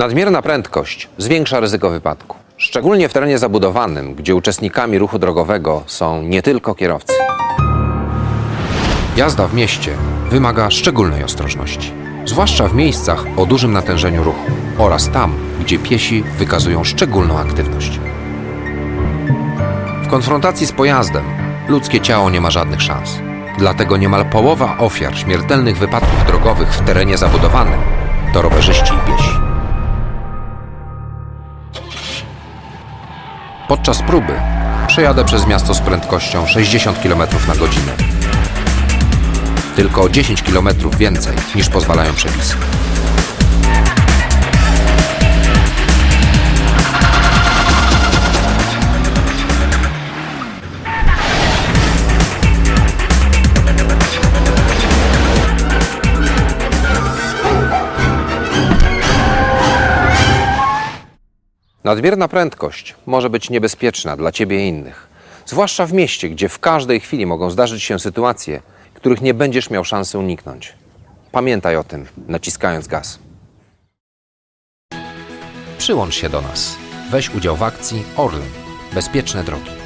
Nadmierna prędkość zwiększa ryzyko wypadku. Szczególnie w terenie zabudowanym, gdzie uczestnikami ruchu drogowego są nie tylko kierowcy. Jazda w mieście wymaga szczególnej ostrożności, zwłaszcza w miejscach o dużym natężeniu ruchu oraz tam, gdzie piesi wykazują szczególną aktywność. W konfrontacji z pojazdem ludzkie ciało nie ma żadnych szans. Dlatego niemal połowa ofiar śmiertelnych wypadków drogowych w terenie zabudowanym to rowerzyści. Podczas próby przejadę przez miasto z prędkością 60 km na godzinę. Tylko o 10 km więcej niż pozwalają przepisy. Nadmierna prędkość może być niebezpieczna dla ciebie i innych, zwłaszcza w mieście, gdzie w każdej chwili mogą zdarzyć się sytuacje, których nie będziesz miał szansy uniknąć. Pamiętaj o tym, naciskając gaz. Przyłącz się do nas. Weź udział w akcji Orlen. Bezpieczne drogi.